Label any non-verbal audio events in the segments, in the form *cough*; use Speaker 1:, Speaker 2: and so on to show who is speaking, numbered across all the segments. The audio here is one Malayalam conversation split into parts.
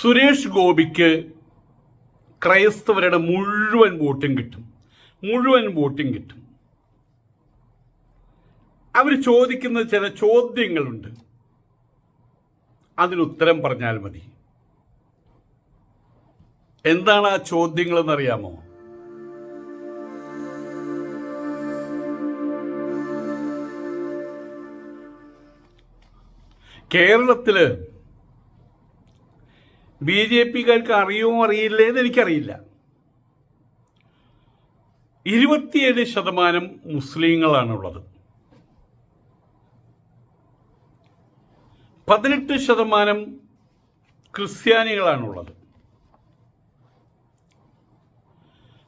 Speaker 1: സുരേഷ് ഗോപിക്ക് ക്രൈസ്തവരുടെ മുഴുവൻ വോട്ടും കിട്ടും. മുഴുവൻ വോട്ടും കിട്ടും. അവർ ചോദിക്കുന്ന ചില ചോദ്യങ്ങളുണ്ട്. അതിനുത്തരം പറഞ്ഞാൽ മതി. എന്താണ് ആ ചോദ്യങ്ങളെന്നറിയാമോ? കേരളത്തിൽ ബി ജെ പിക്കാർക്ക് അറിയുമോ അറിയില്ല എന്ന് എനിക്കറിയില്ല. ഇരുപത്തിയേഴ് ശതമാനം മുസ്ലിങ്ങളാണുള്ളത്. പതിനെട്ട് ശതമാനം ക്രിസ്ത്യാനികളാണുള്ളത്.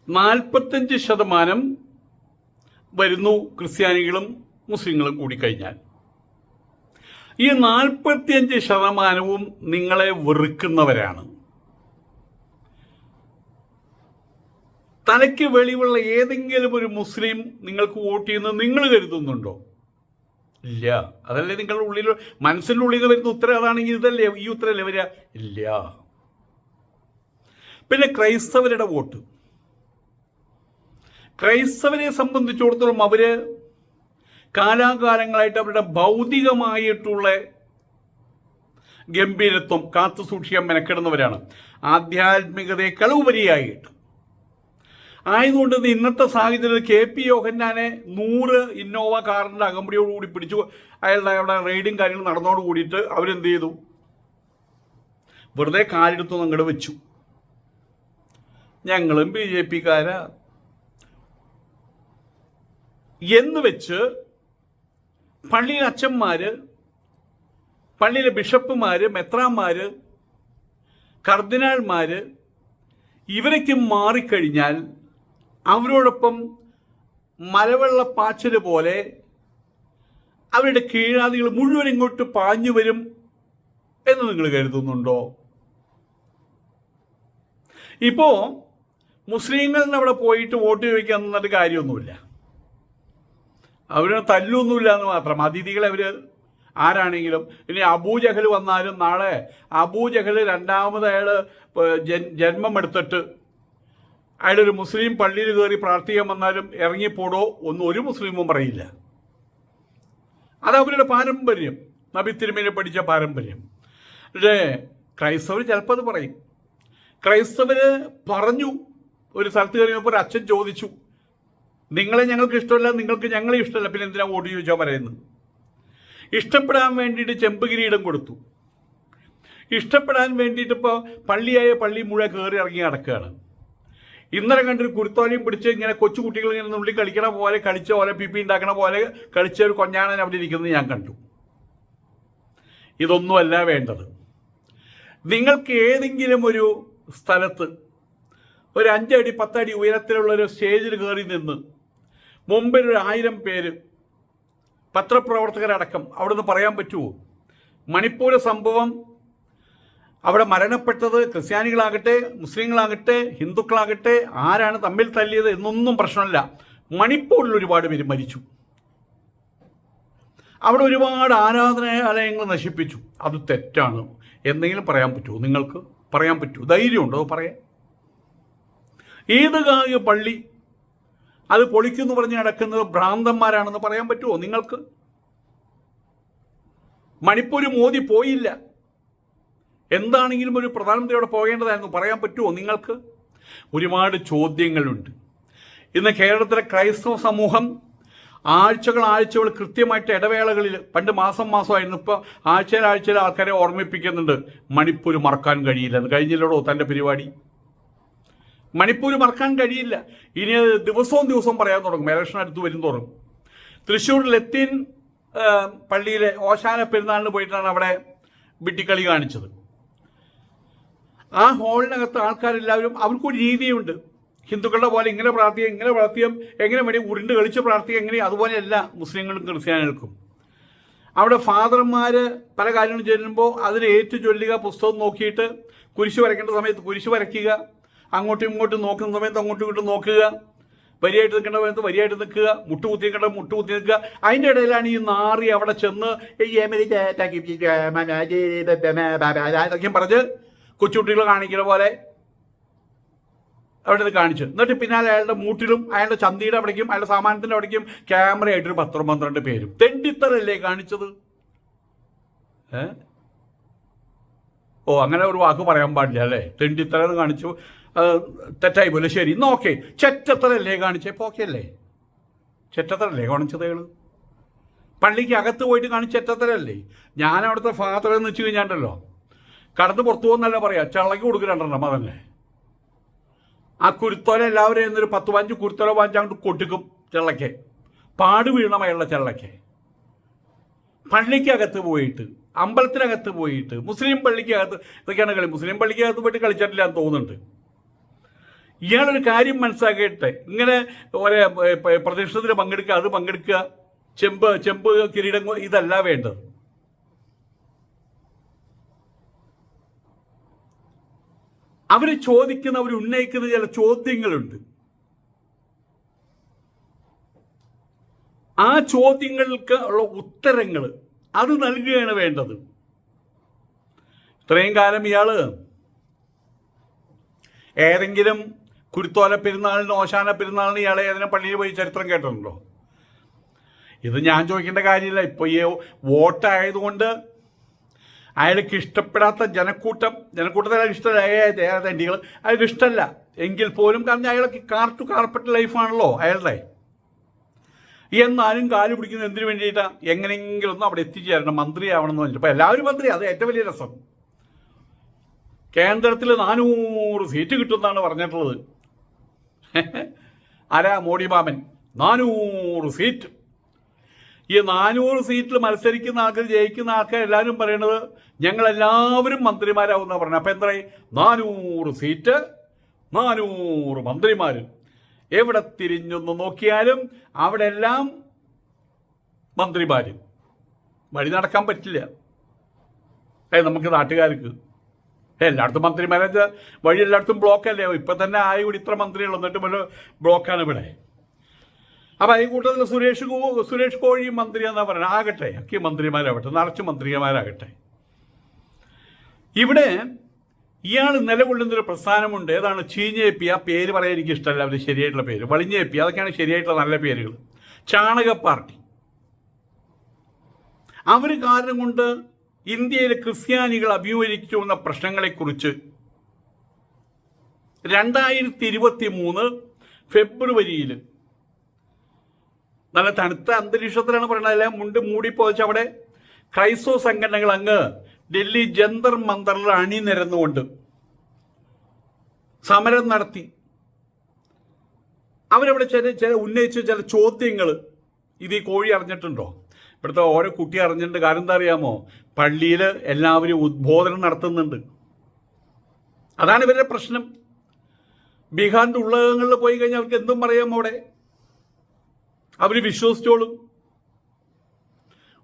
Speaker 1: നാൽപ്പത്തഞ്ച് ശതമാനം വരുന്നു ക്രിസ്ത്യാനികളും മുസ്ലിങ്ങളും കൂടിക്കഴിഞ്ഞാൽ ഈ നാൽപ്പത്തിയഞ്ച് ശതമാനവും നിങ്ങളെ വെറുക്കുന്നവരാണ്. തലയ്ക്ക് വെളിവുള്ള ഏതെങ്കിലും ഒരു മുസ്ലിം നിങ്ങൾക്ക് വോട്ട് ചെയ്യുന്നത് നിങ്ങൾ കരുതുന്നുണ്ടോ? ഇല്ല. അതല്ലേ നിങ്ങളുടെ ഉള്ളിൽ മനസ്സിന്റെ ഉള്ളിൽ വരുന്ന ഉത്തരം അതാണെങ്കിൽ ഇതല്ലേ ഈ ഉത്തരല്ലേ വരിക? ഇല്ല. പിന്നെ ക്രൈസ്തവരുടെ വോട്ട്. ക്രൈസ്തവരെ സംബന്ധിച്ചിടത്തോളം അവർ കാലാകാലങ്ങളായിട്ട് അവരുടെ ഭൗതികമായിട്ടുള്ള ഗംഭീരത്വം കാത്തു സൂക്ഷിക്കാൻ മെനക്കെടുന്നവരാണ്. ആധ്യാത്മികതയേക്കാൾ ഉപരിയായിട്ട് ആയതുകൊണ്ട് ഇന്നത്തെ സാഹചര്യത്തിൽ കെ പി യോഹന്നാനെ നൂറ് ഇന്നോവ കാറിന്റെ അകമ്പടിയോടുകൂടി പിടിച്ചു അയാളുടെ അവിടെ റെയ്ഡും കാര്യങ്ങളും നടന്നോട് കൂടിയിട്ട് അവരെന്ത് ചെയ്തു? വെറുതെ കാലെടുത്തു അങ്ങോട്ട് വെച്ചു. ഞങ്ങളും ബി ജെ പിക്കാരാ. എന്ന് വെച്ച് പള്ളിയിലെ അച്ഛന്മാര് പള്ളിയിലെ ബിഷപ്പുമാര് മെത്രാന്മാര് കർദിനാൾമാര് ഇവരൊക്കെ മാറിക്കഴിഞ്ഞാൽ അവരോടൊപ്പം മലവെള്ള പാച്ചൽ പോലെ അവരുടെ കീഴാദികൾ മുഴുവൻ ഇങ്ങോട്ട് പാഞ്ഞു വരും എന്ന് നിങ്ങൾ കരുതുന്നുണ്ടോ? ഇപ്പോ മുസ്ലിങ്ങളിന് അവിടെ പോയിട്ട് വോട്ട് ചോദിക്കാൻ നിന്നിട്ട് കാര്യമൊന്നുമില്ല. അവർ തല്ലൊന്നുമില്ല എന്ന് മാത്രം. അതിഥികളെ അവർ ആരാണെങ്കിലും ഇനി അബൂജഹൽ വന്നാലും നാളെ അബൂജഹൽ രണ്ടാമത് അയാൾ ജന്മം എടുത്തിട്ട് അയാൾ ഒരു മുസ്ലിം പള്ളിയിൽ കയറി പ്രാർത്ഥിക്കാൻ വന്നാലും ഇറങ്ങിപ്പോടോ ഒന്നും ഒരു മുസ്ലിമും പറയില്ല. അത് അവരുടെ പാരമ്പര്യം. നബി തിരുമേനെ പഠിച്ച പാരമ്പര്യം. പക്ഷേ ക്രൈസ്തവർ ചിലപ്പോൾ അത് പറയും. ക്രൈസ്തവര് പറഞ്ഞു ഒരു സ്ഥലത്ത് കയറിയപ്പോൾ ഒരു അച്ഛൻ ചോദിച്ചു നിങ്ങളെ ഞങ്ങൾക്ക് ഇഷ്ടമല്ല നിങ്ങൾക്ക് ഞങ്ങളെ ഇഷ്ടമല്ല. പിന്നെ എന്തിനാ വോട്ട് ചോദിച്ചാൽ പറയുന്നത്? ഇഷ്ടപ്പെടാൻ വേണ്ടിയിട്ട് ചെമ്പ് കിരീടം കൊടുത്തു. ഇഷ്ടപ്പെടാൻ വേണ്ടിയിട്ട് ഇപ്പോൾ പള്ളിയായ പള്ളി മുഴുവൻ കയറി ഇറങ്ങി നടക്കുകയാണ്. ഇന്നലെ കണ്ടൊരു കുരുത്തോലയും പിടിച്ച് ഇങ്ങനെ കൊച്ചു കുട്ടികൾ ഇങ്ങനെ നുള്ളി കളിക്കണ പോലെ കളിച്ച പോലെ പിപ്പി ഉണ്ടാക്കണ പോലെ കളിച്ച ഒരു കൊഞ്ഞാണൻ അവിടെ ഇരിക്കുന്നത് ഞാൻ കണ്ടു. ഇതൊന്നുമല്ല വേണ്ടത്. നിങ്ങൾക്ക് ഏതെങ്കിലും ഒരു സ്ഥലത്ത് ഒരു അഞ്ചടി പത്തടി ഉയരത്തിലുള്ള ഒരു സ്റ്റേജിൽ കയറി നിന്ന് മുമ്പിൽ ഒരു ആയിരം പേര് പത്രപ്രവർത്തകരടക്കം അവിടുന്ന് പറയാൻ പറ്റുമോ മണിപ്പൂർ സംഭവം അവിടെ മരണപ്പെട്ടത് ക്രിസ്ത്യാനികളാകട്ടെ മുസ്ലിങ്ങളാകട്ടെ ഹിന്ദുക്കളാകട്ടെ ആരാണ് തമ്മിൽ തല്ലിയത് എന്നൊന്നും പ്രശ്നമല്ല. മണിപ്പൂരിൽ ഒരുപാട് പേര് മരിച്ചു. അവിടെ ഒരുപാട് ആരാധനാലയങ്ങൾ നശിപ്പിച്ചു. അത് തെറ്റാണ്. എന്തെങ്കിലും പറയാൻ പറ്റുമോ നിങ്ങൾക്ക് പറയാൻ പറ്റുമോ ധൈര്യമുണ്ടോ? പറയാൻ. ഏത് പള്ളി അത് പൊളിക്കുന്നു പറഞ്ഞ് നടക്കുന്നത് ഭ്രാന്തന്മാരാണെന്ന് പറയാൻ പറ്റുമോ നിങ്ങൾക്ക്? മണിപ്പൂർ മോദി പോയില്ല. എന്താണെങ്കിലും ഒരു പ്രധാനമന്ത്രിയോടെ പോകേണ്ടതായിരുന്നു പറയാൻ പറ്റുമോ നിങ്ങൾക്ക്? ഒരുപാട് ചോദ്യങ്ങളുണ്ട്. ഇന്ന് കേരളത്തിലെ ക്രൈസ്തവ സമൂഹം ആഴ്ചകൾ ആഴ്ചകൾ കൃത്യമായിട്ട് ഇടവേളകളിൽ പണ്ട് മാസം മാസമായിരുന്നു ഇപ്പോൾ ആഴ്ചയിൽ ആൾക്കാരെ ഓർമ്മിപ്പിക്കുന്നുണ്ട്. മണിപ്പൂർ മറക്കാൻ കഴിയില്ല കഴിഞ്ഞില്ലടോ തന്റെ പരിപാടി? മണിപ്പൂർ മറക്കാൻ കഴിയില്ല. ഇനി ദിവസവും ദിവസവും പറയാൻ തുടങ്ങും. ഇലക്ഷൻ അടുത്ത് വരും തോറും. തൃശ്ശൂർ ലത്തീൻ പള്ളിയിലെ ഓശാന പെരുന്നാളിന് പോയിട്ടാണ് അവിടെ വിട്ടിക്കളി കാണിച്ചത്. ആ ഹോളിനകത്ത് ആൾക്കാരെല്ലാവരും അവർക്കൊരു രീതിയുണ്ട്. ഹിന്ദുക്കളുടെ പോലെ ഇങ്ങനെ പ്രാർത്ഥിക്കാം ഇങ്ങനെ പ്രാർത്ഥിക്കാം എങ്ങനെ വേണ്ടി ഉരുണ്ട് കളിച്ച് പ്രാർത്ഥിക്കാം എങ്ങനെ അതുപോലെയല്ല മുസ്ലിങ്ങളും ക്രിസ്ത്യാനികൾക്കും. അവിടെ ഫാദർമാർ പല കാര്യങ്ങളും ചെല്ലുമ്പോൾ അതിന് ഏറ്റു ചൊല്ലുക പുസ്തകം നോക്കിയിട്ട് കുരിശ് വരയ്ക്കേണ്ട സമയത്ത് കുരിശ് വരയ്ക്കുക അങ്ങോട്ടും ഇങ്ങോട്ടും നോക്കുന്ന സമയത്ത് അങ്ങോട്ടും ഇങ്ങോട്ടും നോക്കുക. വരിയായിട്ട് നിൽക്കേണ്ട സമയത്ത് വരിയായിട്ട് നിൽക്കുക. മുട്ടുകുത്തി നിൽക്കേണ്ട മുട്ടുകുത്തി നിൽക്കുക. അതിന്റെ ഇടയിലാണ് ഈ നാറി അവിടെ ചെന്ന് ഇതൊക്കെയും പറഞ്ഞ് കൊച്ചുകുട്ടികൾ കാണിക്കുന്ന പോലെ അവിടെ നിന്ന് കാണിച്ചു. എന്നിട്ട് പിന്നാലെ അയാളുടെ മൂട്ടിലും അയാളുടെ ചന്തിയുടെ അവിടേക്കും അയാളുടെ സാമാനത്തിന്റെ അവിടേക്കും ക്യാമറയായിട്ടൊരു പത്രം പന്ത്രണ്ട് പേരും. തെണ്ടിത്തരല്ലേ കാണിച്ചത്? ഏ? ഓ അങ്ങനെ ഒരു വാക്ക് പറയാൻ പാടില്ല അല്ലേ? തെണ്ടിത്തറ എന്ന് കാണിച്ചു. തെറ്റായി പോലെ ശരി. ഇന്ന് ഓക്കെ. ചെറ്റത്തരല്ലേ കാണിച്ചപ്പോൾ ഓക്കെ അല്ലേ? ചെറ്റത്തരല്ലേ കാണിച്ചത് അയാൾ പള്ളിക്ക് അകത്ത് പോയിട്ട് കാണിച്ച ചെറ്റത്തരല്ലേ ഞാൻ അവിടുത്തെ ഫാദർ എന്ന് വെച്ച് കഴിഞ്ഞാണ്ടല്ലോ. കടന്ന് പുറത്തു പോകുന്നല്ല പറയാ? ചള്ളക്ക് കൊടുക്കുന്നുണ്ടെണ്ണം അതന്നെ ആ കുരുത്തോല എല്ലാവരും എന്നൊരു പത്ത് പഞ്ച് കുരുത്തോല അങ്ങോട്ട് കൊട്ടിക്കും ചെള്ളയ്ക്ക്. പാട് വീണമയുള്ള ചെള്ളയ്ക്ക്. പള്ളിക്കകത്ത് പോയിട്ട് അമ്പലത്തിനകത്ത് പോയിട്ട് മുസ്ലിം പള്ളിക്കകത്ത് ഇതൊക്കെയാണ് കളി. മുസ്ലിം പള്ളിക്കകത്ത് പോയിട്ട് കളിച്ചിട്ടില്ല എന്ന് തോന്നുന്നുണ്ട്. ഇയാളൊരു കാര്യം മനസ്സിലാക്കിയിട്ട് ഇങ്ങനെ ഒരേ പ്രദക്ഷിണത്തിന് പങ്കെടുക്കുക അത് പങ്കെടുക്കുക ചെമ്പ് ചെമ്പ് കിരീടം ഇതല്ല വേണ്ടത്. അവർ ചോദിക്കുന്ന അവർ ഉന്നയിക്കുന്ന ചില ചോദ്യങ്ങളുണ്ട്. ആ ചോദ്യങ്ങൾക്ക് ഉള്ള ഉത്തരങ്ങൾ അത് നൽകുകയാണ് വേണ്ടത്. ഇത്രയും കാലം ഇയാൾ ഏതെങ്കിലും കുരുത്തോല പെരുന്നാളിന് ഓശാന പെരുന്നാളിന് ഇയാളെ ഏതിനെ പള്ളിയിൽ പോയി ചരിത്രം കേട്ടിട്ടുണ്ടോ? ഇത് ഞാൻ ചോദിക്കേണ്ട കാര്യമില്ല. ഇപ്പോൾ ഈ വോട്ടായതുകൊണ്ട് അയാൾക്ക് ഇഷ്ടപ്പെടാത്ത ജനക്കൂട്ടം ജനക്കൂട്ടത്തിൽ അയാൾ ഇഷ്ടമല്ല. അയാൾക്ക് ഇഷ്ടമല്ല. എങ്കിൽ പോലും കാരണം അയാൾക്ക് കാർ ടു കാർപ്പറ്റ് ലൈഫാണല്ലോ അയാളുടെ. എന്നാലും കാലു പിടിക്കുന്നത് എന്തിനു വേണ്ടിയിട്ടാണ് എങ്ങനെയെങ്കിലും ഒന്ന് അവിടെ എത്തിച്ചേരണം മന്ത്രിയാവണം എന്ന് പറഞ്ഞിട്ട്. അപ്പോൾ എല്ലാവരും മന്ത്രി അത് ഏറ്റവും വലിയ രസം. കേന്ദ്രത്തിൽ നാനൂറ് സീറ്റ് കിട്ടുമെന്നാണ് പറഞ്ഞിട്ടുള്ളത്. ആരാ മോഡി മാമൻ നാനൂറ് സീറ്റ് ഈ നാനൂറ് സീറ്റിൽ മത്സരിക്കുന്ന ആൾക്കാർ ജയിക്കുന്ന ആൾക്കാർ എല്ലാവരും പറയണത് ഞങ്ങളെല്ലാവരും മന്ത്രിമാരാവുന്ന പറഞ്ഞത് അപ്പം എന്തായി നാനൂറ് സീറ്റ് നാനൂറ് മന്ത്രിമാർ. എവിടെ തിരിഞ്ഞൊന്ന് നോക്കിയാലും അവിടെ എല്ലാം മന്ത്രിമാർ വഴി നടക്കാൻ പറ്റില്ല. നമുക്ക് നാട്ടുകാർക്ക് എല്ലായിടത്തും മന്ത്രിമാരെ വഴി എല്ലായിടത്തും ബ്ലോക്കല്ലേ ഇപ്പം തന്നെ ആയി കൂടി ഇത്ര മന്ത്രികൾ എന്നിട്ട് വല്ല ബ്ലോക്കാണ് ഇവിടെ. അപ്പം ഈ കൂട്ടത്തിൽ സുരേഷ് സുരേഷ് കോഴി മന്ത്രി എന്നാ പറയുന്നത് ആകട്ടെ ഒക്കെ മന്ത്രിമാരാകട്ടെ നിറച്ച് മന്ത്രിമാരാകട്ടെ. ഇവിടെ ഇയാൾ നിലകൊള്ളുന്നൊരു പ്രസ്ഥാനമുണ്ട്. ഏതാണ്? ചീഞ്ഞേപ്പി ആ പേര് പറയാൻ എനിക്ക് ഇഷ്ടമല്ല. അവർ ശരിയായിട്ടുള്ള പേര്. വളിഞ്ഞേപ്പി അതൊക്കെയാണ് ശരിയായിട്ടുള്ള നല്ല പേരുകൾ ചാണക പാർട്ടി. അവർ കാരണം കൊണ്ട് ഇന്ത്യയിലെ ക്രിസ്ത്യാനികൾ അഭിമുഖീകരിക്കുന്ന പ്രശ്നങ്ങളെക്കുറിച്ച് രണ്ടായിരത്തി ഇരുപത്തി മൂന്ന് ഫെബ്രുവരിയിൽ നല്ല തണുത്ത അന്തരീക്ഷത്തിലാണ് പറയുന്നത് അല്ലെ? മുണ്ട് മൂടിപ്പോച്ച് അവിടെ ക്രൈസ്തവ സംഘടനകൾ അങ്ങ് ഡൽഹി ജന്തർ മന്ദറിൽ അണിനിരന്നുകൊണ്ട് സമരം നടത്തി. അവരവിടെ ചില ചില ഉന്നയിച്ച ചില ചോദ്യങ്ങൾ ഇത് ഈ കോഴി അറിഞ്ഞിട്ടുണ്ടോ? ഇവിടുത്തെ ഓരോ കുട്ടി അറിഞ്ഞിട്ടുണ്ട്. കാര്യം എന്താ അറിയാമോ? പള്ളിയിൽ എല്ലാവരും ഉദ്ബോധനം നടത്തുന്നുണ്ട്. അതാണ് ഇവരുടെ പ്രശ്നം. ബീഹാറിന്റെ ഉള്ളകങ്ങളിൽ പോയി കഴിഞ്ഞാൽ അവർക്ക് എന്തും പറയാം അവിടെ. അവർ വിശ്വസിച്ചോളും.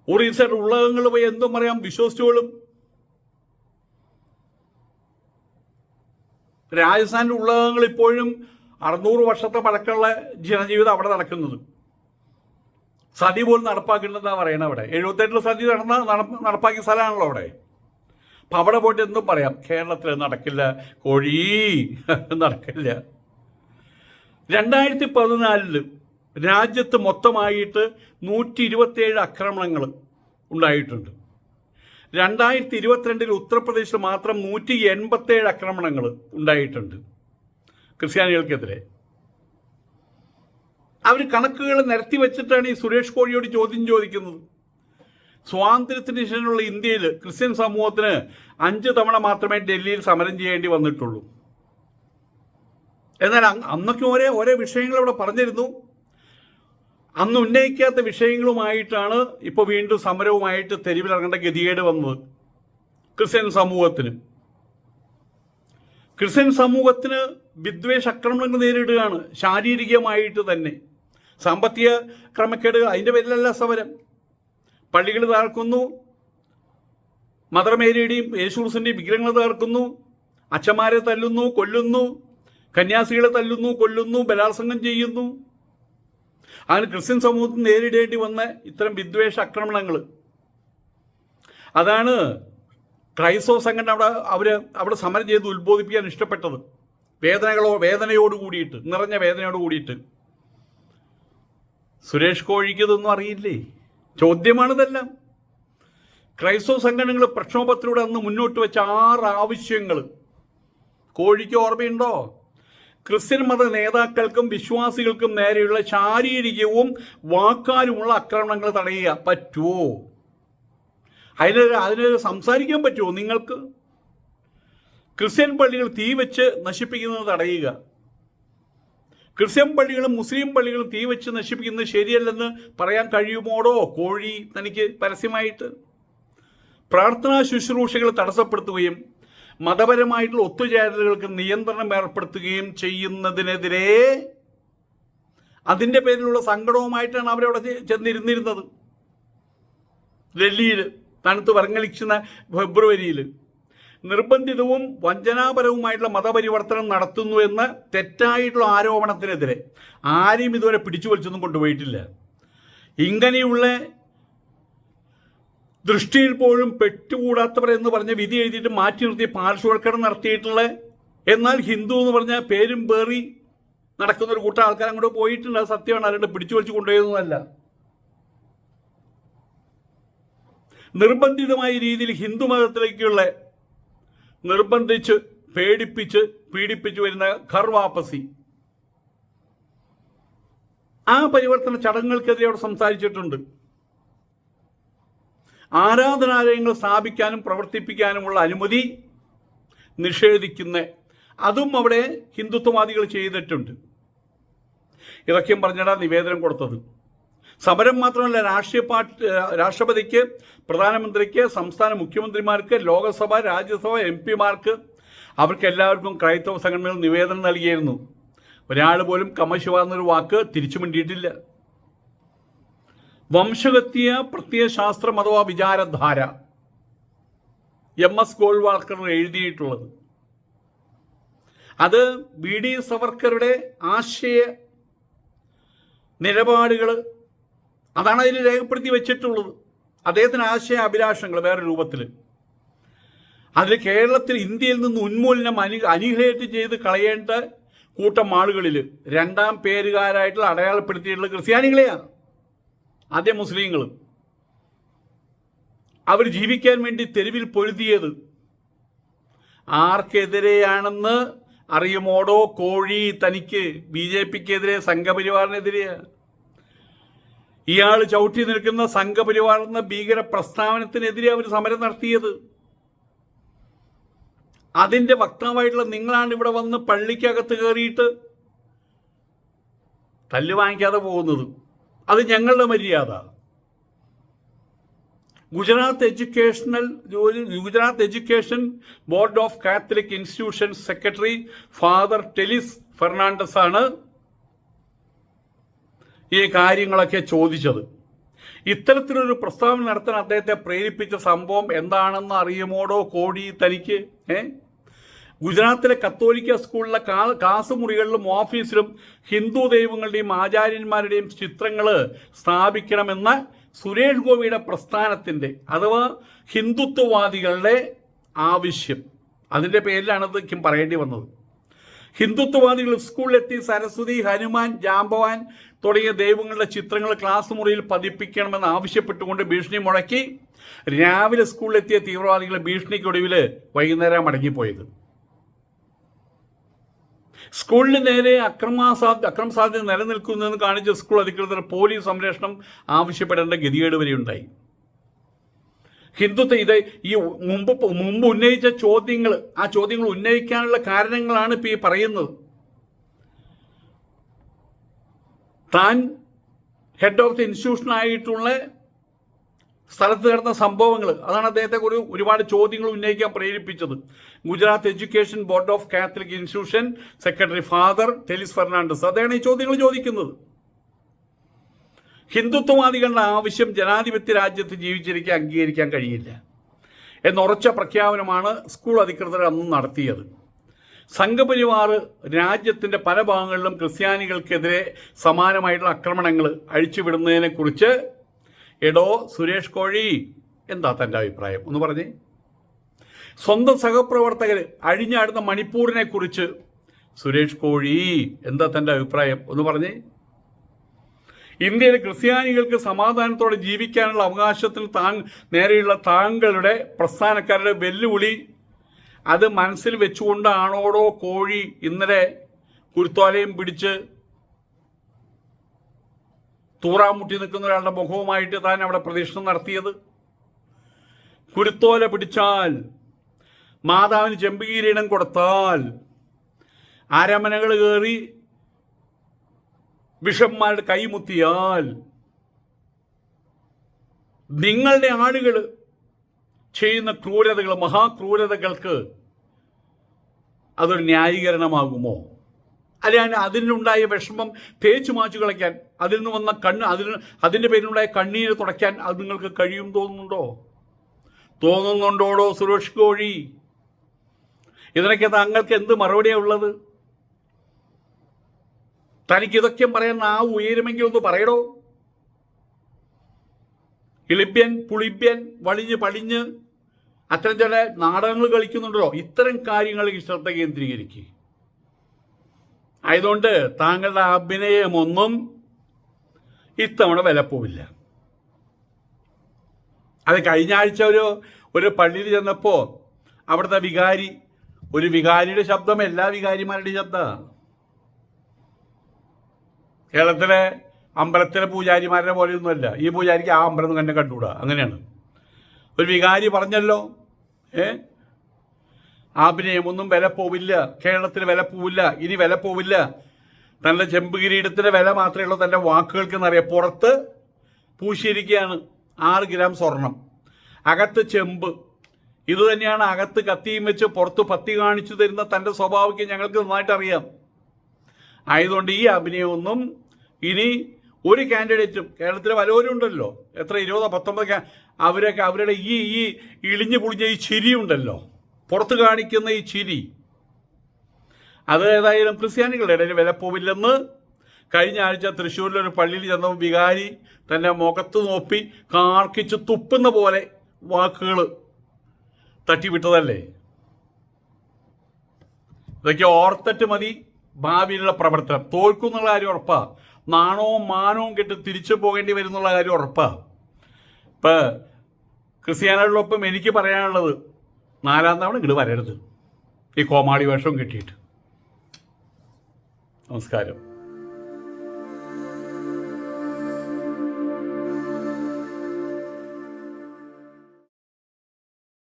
Speaker 1: ഒറീസയുടെ ഉള്ളകങ്ങളിൽ പോയി എന്തും പറയാം വിശ്വസിച്ചോളും. രാജസ്ഥാനിന്റെ ഉള്ളകങ്ങൾ ഇപ്പോഴും അറുന്നൂറ് വർഷത്തെ പഴക്കമുള്ള ജനജീവിതം അവിടെ നടക്കുന്നത്. സതി പോലും നടപ്പാക്കില്ലെന്നാ പറയണത് അവിടെ. എഴുപത്തെട്ടിൽ സതി നടന്ന നട- നടപ്പാക്കിയ സ്ഥലമാണല്ലോ അവിടെ. അപ്പം അവിടെ പോയിട്ട് എന്തും പറയാം. കേരളത്തിൽ നടക്കില്ല. കോഴി *laughs* നടക്കില്ല. രണ്ടായിരത്തി പതിനാലിൽ രാജ്യത്ത് മൊത്തമായിട്ട് നൂറ്റി ഇരുപത്തിയേഴ് ആക്രമണങ്ങൾ ഉണ്ടായിട്ടുണ്ട്. രണ്ടായിരത്തി ഇരുപത്തിരണ്ടിൽ ഉത്തർപ്രദേശിൽ മാത്രം നൂറ്റി എൺപത്തേഴ് ആക്രമണങ്ങൾ ഉണ്ടായിട്ടുണ്ട്. ക്രിസ്ത്യാനികൾക്കെതിരെ. അവർ കണക്കുകൾ നിരത്തി വെച്ചിട്ടാണ് ഈ സുരേഷ് കോഴിയോട് ചോദ്യം ചോദിക്കുന്നത്. സ്വാതന്ത്ര്യത്തിന് ശേഷമുള്ള ഇന്ത്യയിൽ ക്രിസ്ത്യൻ സമൂഹത്തിന് അഞ്ച് തവണ മാത്രമേ ഡൽഹിയിൽ സമരം ചെയ്യേണ്ടി വന്നിട്ടുള്ളൂ. എന്നാൽ അന്നൊക്കെ ഒരേ ഒരേ വിഷയങ്ങൾ ഇവിടെ പറഞ്ഞിരുന്നു. അന്ന് ഉന്നയിക്കാത്ത വിഷയങ്ങളുമായിട്ടാണ് ഇപ്പോൾ വീണ്ടും സമരവുമായിട്ട് തെരുവിലിറങ്ങേണ്ട ഗതികേട് വന്നത്. ക്രിസ്ത്യൻ സമൂഹത്തിന്. ക്രിസ്ത്യൻ സമൂഹത്തിന് വിദ്വേഷ ആക്രമണങ്ങൾ നേരിടുകയാണ് ശാരീരികമായിട്ട് തന്നെ. സാമ്പത്തിക ക്രമക്കേട് അതിന്റെ പേരിലല്ല സമരം. പള്ളികൾ തകർക്കുന്നു മദർ മേരിയുടെയും യേശുസിന്റെയും വിഗ്രഹങ്ങൾ തകർക്കുന്നു അച്ഛന്മാരെ തല്ലുന്നു കൊല്ലുന്നു കന്യാസികളെ തല്ലുന്നു കൊല്ലുന്നു ബലാത്സംഗം ചെയ്യുന്നു. അങ്ങനെ ക്രിസ്ത്യൻ സമൂഹത്തിൽ നേരിടേണ്ടി വന്ന ഇത്തരം വിദ്വേഷ ആക്രമണങ്ങൾ. അതാണ് ക്രൈസ്തവ സംഘടന അവിടെ അവർ അവിടെ സമരം ചെയ്ത് ഉത്ബോധിപ്പിക്കാൻ ഇഷ്ടപ്പെട്ടത്. വേദനകളോ വേദനയോട് കൂടിയിട്ട് നിറഞ്ഞ വേദനയോട് കൂടിയിട്ട്. സുരേഷ് കോഴിക്ക് ഇതൊന്നും അറിയില്ലേ? ചോദ്യമാണിതെല്ലാം. ക്രൈസ്തവ സംഘടനകൾ പ്രക്ഷോഭത്തിലൂടെ അന്ന് മുന്നോട്ട് വെച്ച ആറ് ആവശ്യങ്ങൾ കോഴിക്ക് ഓർമ്മയുണ്ടോ? ക്രിസ്ത്യൻ മത നേതാക്കൾക്കും വിശ്വാസികൾക്കും നേരെയുള്ള ശാരീരികവും വാക്കാലുമുള്ള ആക്രമണങ്ങൾ തടയുക പറ്റുമോ അതിന് അതിന് സംസാരിക്കാൻ പറ്റുമോ നിങ്ങൾക്ക്? ക്രിസ്ത്യൻ പള്ളികൾ തീ വെച്ച് നശിപ്പിക്കുന്നത് തടയുക. ക്രിസ്ത്യൻ പള്ളികളും മുസ്ലിം പള്ളികളും തീ വെച്ച് നശിപ്പിക്കുന്നത് ശരിയല്ലെന്ന് പറയാൻ കഴിയുമോടോ? കോഴി തനിക്ക് പരസ്യമായിട്ട് പ്രാർത്ഥനാ ശുശ്രൂഷകൾ തടസ്സപ്പെടുത്തുകയും മതപരമായിട്ടുള്ള ഒത്തുചേരലുകൾക്ക് നിയന്ത്രണം ഏർപ്പെടുത്തുകയും ചെയ്യുന്നതിനെതിരെ അതിന്റെ പേരിലുള്ള സങ്കടവുമായിട്ടാണ് അവരവിടെ ചെന്നിരുന്നിരുന്നത്. ഡൽഹിയിൽ തണുത്ത് വരങ്ങലിക്കുന്ന ഫെബ്രുവരിയിൽ നിർബന്ധിതവും വഞ്ചനാപരവുമായിട്ടുള്ള മതപരിവർത്തനം നടത്തുന്നു എന്ന തെറ്റായിട്ടുള്ള ആരോപണത്തിനെതിരെ ആരെയും ഇതുവരെ പിടിച്ചു വലിച്ചൊന്നും കൊണ്ടുപോയിട്ടില്ല. ഇങ്ങനെയുള്ള ദൃഷ്ടിയിൽ പോലും പെട്ടുകൂടാത്തവർ എന്ന് പറഞ്ഞ വിധി എഴുതിയിട്ട് മാറ്റി നിർത്തി പാർശ്വവൽക്കരണം നടത്തിയിട്ടുള്ള എന്നാൽ ഹിന്ദു എന്ന് പറഞ്ഞ പേരും പേറി നടക്കുന്ന ഒരു കൂട്ടം ആൾക്കാർ അങ്ങോട്ട് പോയിട്ടുണ്ട്. അത് സത്യമാണ്. അവരുടെ പിടിച്ചു വലിച്ചു കൊണ്ടുപോയതൊന്നുമല്ല. നിർബന്ധിതമായ രീതിയിൽ ഹിന്ദു മതത്തിലേക്കുള്ള നിർബന്ധിച്ച് പേടിപ്പിച്ച് പീഡിപ്പിച്ചു വരുന്ന ഘർ വാപ്പസി. ആ പരിവർത്തന ചടങ്ങുകൾക്കെതിരെ അവിടെ സംസാരിച്ചിട്ടുണ്ട്. ആരാധനാലയങ്ങൾ സ്ഥാപിക്കാനും പ്രവർത്തിപ്പിക്കാനുമുള്ള അനുമതി നിഷേധിക്കുന്ന അതും അവിടെ ഹിന്ദുത്വവാദികൾ ചെയ്തിട്ടുണ്ട്. ഇതൊക്കെയും പറഞ്ഞിട്ടാ നിവേദനം കൊടുത്തത്. സമരം മാത്രമല്ല രാഷ്ട്രീയ പാർട്ടി രാഷ്ട്രപതിക്ക് പ്രധാനമന്ത്രിക്ക് സംസ്ഥാന മുഖ്യമന്ത്രിമാർക്ക് ലോകസഭ രാജ്യസഭ എം പിമാർക്ക് അവർക്ക് എല്ലാവർക്കും ക്രൈസ്തവ സംഘടനകൾ നിവേദനം നൽകിയിരുന്നു. ഒരാൾ പോലും കമശിവ എന്നൊരു വാക്ക് തിരിച്ചു മിണ്ടിയിട്ടില്ല. വംശഗത്യ പ്രത്യയശാസ്ത്രം അഥവാ വിചാരധാര എം എസ് ഗോൾവാൾക്കർ എഴുതിയിട്ടുള്ളത്. അത് വി ഡി സവർക്കറുടെ ആശയ നിലപാടുകൾ അതാണ് അതിൽ രേഖപ്പെടുത്തി വെച്ചിട്ടുള്ളത്. അദ്ദേഹത്തിന് ആശയ അഭിലാഷങ്ങൾ വേറെ രൂപത്തിൽ. അതിൽ കേരളത്തിൽ ഇന്ത്യയിൽ നിന്ന് ഉന്മൂലനം അനി അനിഹിലേറ്റ് ചെയ്ത് കളയേണ്ട കൂട്ടം ആളുകളിൽ രണ്ടാം പേരുകാരായിട്ടുള്ള അടയാളപ്പെടുത്തിയിട്ടുള്ള ക്രിസ്ത്യാനികളെയാണ്. ആദ്യം മുസ്ലിങ്ങൾ. അവർ ജീവിക്കാൻ വേണ്ടി തെരുവിൽ പൊരുതിയത്. ആർക്കെതിരെയാണെന്ന് അറിയുമോടോ കോഴി തനിക്ക് ബി ജെ പിക്കെതിരെ സംഘപരിവാറിനെതിരെയാണ്. ഇയാൾ ചവിട്ടി നിൽക്കുന്ന സംഘപരിവാർ എന്ന ഭീകര പ്രസ്താവനത്തിനെതിരെ അവർ സമരം നടത്തിയത്. അതിന്റെ വക്താവായിട്ടുള്ള നിങ്ങളാണ് ഇവിടെ വന്ന് പള്ളിക്കകത്ത് കയറിയിട്ട് തല്ല് വാങ്ങിക്കാതെ പോകുന്നത്. അത് ഞങ്ങളുടെ മര്യാദ. Gujarat educational Gujarat education board of catholic institution secretary father Telis Fernandes ആണ് ഈ കാര്യങ്ങളൊക്കെ ചോദിച്ചത്. ഇത്തരത്തിലൊരു പ്രസ്താവന നടത്താൻ അദ്ദേഹത്തെ പ്രേരിപ്പിച്ച സംഭവം എന്താണെന്ന് അറിയുമോടോ കോടി തനിക്ക്? ഏ? ഗുജറാത്തിലെ കത്തോലിക്ക സ്കൂളിലെ കാ കാസുമുറികളിലും ഓഫീസിലും ഹിന്ദു ദൈവങ്ങളുടെയും ആചാര്യന്മാരുടെയും ചിത്രങ്ങൾ സ്ഥാപിക്കണമെന്ന സുരേഷ് ഗോപിയുടെ പ്രസ്ഥാനത്തിന്റെ അഥവാ ഹിന്ദുത്വവാദികളുടെ ആവശ്യം. അതിന്റെ പേരിലാണ് ഇത് പറയേണ്ടി വന്നത്. ഹിന്ദുത്വവാദികൾ സ്കൂളിലെത്തി സരസ്വതി ഹനുമാൻ ജാമ്പവാൻ തുടങ്ങിയ ദൈവങ്ങളുടെ ചിത്രങ്ങൾ ക്ലാസ് മുറിയിൽ പതിപ്പിക്കണമെന്ന് ആവശ്യപ്പെട്ടുകൊണ്ട് ഭീഷണി മുഴക്കി രാവിലെ സ്കൂളിലെത്തിയ തീവ്രവാദികൾ ഭീഷണിക്കൊടുവിൽ വൈകുന്നേരം മടങ്ങിപ്പോയത്. സ്കൂളിന് നേരെ അക്രമാസാ അക്രമ സാധ്യത നിലനിൽക്കുന്നെന്ന് കാണിച്ച സ്കൂൾ അധികൃതർ പോലീസ് സംരക്ഷണം ആവശ്യപ്പെടേണ്ട ഗതികേട് വരെ ഉണ്ടായി ഹിന്ദുത്വ ഇത് ഈ മുമ്പ് മുമ്പ് ഉന്നയിച്ച ചോദ്യങ്ങൾ ആ ചോദ്യങ്ങൾ ഉന്നയിക്കാനുള്ള കാരണങ്ങളാണ് ഇപ്പൊ ഈ പറയുന്നത്. താൻ ഹെഡ് ഓഫ് ദി ഇൻസ്റ്റിറ്റ്യൂഷൻ ആയിട്ടുള്ള സ്ഥലത്ത് നടന്ന സംഭവങ്ങൾ അതാണ് അദ്ദേഹത്തെ ഒരു ഒരുപാട് ചോദ്യങ്ങൾ ഉന്നയിക്കാൻ പ്രേരിപ്പിച്ചത്. Gujarat education board of catholic institution secretary father Telis Fernandes അദ്ദേഹമാണ് ഈ ചോദ്യങ്ങൾ ചോദിക്കുന്നത്. ഹിന്ദുത്വവാദികളുടെ ആവശ്യം ജനാധിപത്യ രാജ്യത്ത് ജീവിച്ചിരിക്കാൻ അംഗീകരിക്കാൻ കഴിയില്ല. എന്നുറച്ച പ്രഖ്യാപനമാണ് സ്കൂൾ അധികൃതർ അന്ന് നടത്തിയത്. സംഘപരിവാർ രാജ്യത്തിന്റെ പല ഭാഗങ്ങളിലും ക്രിസ്ത്യാനികൾക്കെതിരെ സമാനമായിട്ടുള്ള ആക്രമണങ്ങൾ അഴിച്ചുവിടുന്നതിനെക്കുറിച്ച് എടോ സുരേഷ് കോഴി എന്താ തന്റെ അഭിപ്രായം? ഒന്ന് പറഞ്ഞേ. സ്വന്തം സഹപ്രവർത്തകർ അഴിഞ്ഞാടുന്ന മണിപ്പൂരിനെക്കുറിച്ച് സുരേഷ് കോഴി എന്താ തന്റെ അഭിപ്രായം? ഒന്ന് പറഞ്ഞേ. ഇന്ത്യയിലെ ക്രിസ്ത്യാനികൾക്ക് സമാധാനത്തോടെ ജീവിക്കാനുള്ള അവകാശത്തിന് താൻ നേരെയുള്ള താങ്കളുടെ പ്രസ്ഥാനക്കാരുടെ വെല്ലുവിളി അത് മനസ്സിൽ വെച്ചുകൊണ്ടാണോടോ കോഴി ഇന്നലെ കുരുത്തോലയും പിടിച്ച് തൂറാമുട്ടി നിൽക്കുന്ന ഒരാളുടെ മുഖവുമായിട്ട് താൻ അവിടെ പ്രദക്ഷിണം നടത്തിയത്? കുരുത്തോല പിടിച്ചാൽ മാതാവിന് ചെമ്പുകീരീടം കൊടുത്താൽ അരമനകൾ കയറി ബിഷപ്പ്മാരുടെ കൈമുത്തിയാൽ നിങ്ങളുടെ ആളുകൾ ചെയ്യുന്ന ക്രൂരതകൾ മഹാക്രൂരതകൾക്ക് അതൊരു ന്യായീകരണമാകുമോ? അല്ലെങ്കിൽ അതിനുണ്ടായ വിഷമം തേച്ചു മാച്ചു കളയ്ക്കാൻ അതിൽ നിന്ന് വന്ന കണ്ണ് അതിന് അതിന്റെ പേരിലുണ്ടായ കണ്ണീര് തുടയ്ക്കാൻ അത് നിങ്ങൾക്ക് കഴിയും തോന്നുന്നുണ്ടോ? തോന്നുന്നുണ്ടോടോ സുരേഷ് കോഴി ഇതിനൊക്കെ താങ്കൾക്ക് എന്ത് മറുപടിയാണ് ഉള്ളത്? തനിക്ക് ഇതൊക്കെ പറയാൻ ആ ഉയരുമെങ്കിൽ ഒന്ന് പറയടോ. ഇളിപ്യൻ പുളിപ്യൻ വളിഞ്ഞ് പളിഞ്ഞ് അത്തരം ചില നാടകങ്ങൾ കളിക്കുന്നുണ്ടല്ലോ. ഇത്തരം കാര്യങ്ങളിൽ ശ്രദ്ധ കേന്ദ്രീകരിക്കുക ആയതുകൊണ്ട് താങ്കളുടെ അഭിനയമൊന്നും ഇത്തവണ വിലപ്പോവില്ല. അത് കഴിഞ്ഞ ആഴ്ച ഒരു ഒരു പള്ളിയിൽ ചെന്നപ്പോൾ അവിടുത്തെ വികാരി ഒരു വികാരിയുടെ ശബ്ദം എല്ലാ വികാരിമാരുടെയും ശബ്ദമാണ് കേരളത്തിലെ അമ്പലത്തിലെ പൂജാരിമാരുടെ പോലെയൊന്നുമല്ല. ഈ പൂജാരിക്ക് ആ അമ്പലം തന്നെ കണ്ടുകൂടാ. അങ്ങനെയാണ്. ഒരു വികാരി പറഞ്ഞല്ലോ ഏ? അഭിനയമൊന്നും വില പോവില്ല. കേരളത്തിൽ വില പോവില്ല. ഇനി വില പോവില്ല. തന്റെ ചെമ്പ് കിരീടത്തിന്റെ വില മാത്രമേ ഉള്ളൂ. തന്റെ വാക്കുകൾക്ക് എന്നറിയാം പുറത്ത് പൂശിയിരിക്കുകയാണ് ആറ് ഗ്രാം സ്വർണം. അകത്ത് ചെമ്പ്. ഇത് തന്നെയാണ് അകത്ത് കത്തിയും വെച്ച് പുറത്ത് പത്തി കാണിച്ചു തരുന്ന തന്റെ സ്വഭാവിക്ക് ഞങ്ങൾക്ക് നന്നായിട്ട് അറിയാം ആയതുകൊണ്ട് ഈ അഭിനയമൊന്നും ഇനി ഒരു കാൻഡിഡേറ്റും കേരളത്തിലെ പലവരും ഉണ്ടല്ലോ. എത്ര ഇരുപതോ പത്തൊമ്പത് അവരൊക്കെ അവരുടെ ഈ ഈ ഇളിഞ്ഞു പൊളിഞ്ഞ ഈ ചിരി ഉണ്ടല്ലോ. പുറത്ത് കാണിക്കുന്ന ഈ ചിരി. അത് ഏതായാലും ക്രിസ്ത്യാനികളുടെ ഇടയിൽ വില പോവില്ലെന്ന് കഴിഞ്ഞ ആഴ്ച തൃശ്ശൂരിലൊരു പള്ളിയിൽ ചെന്ന വികാരി തന്നെ മുഖത്ത് നോപ്പി കാർക്കിച്ച് തുപ്പുന്ന പോലെ വാക്കുകൾ തട്ടിവിട്ടതല്ലേ? ഇതൊക്കെ ഓർത്തിട്ട് മതി ഭാവിയിലുള്ള പ്രവർത്തനം. തോൽക്കുന്നുള്ള കാര്യം ഉറപ്പാ. നാണവും മാനവും കെട്ട് തിരിച്ചു പോകേണ്ടി വരുന്നുള്ള കാര്യം ഉറപ്പാണ് ഇപ്പോൾ ക്രിസ്ത്യാനികളോടൊപ്പം എനിക്ക് പറയാനുള്ളത് നാലാം തവണ ഇങ്ങോട്ട് വരരുത്. ഈ കോമാളി വേഷവും കിട്ടിയിട്ട്. നമസ്കാരം.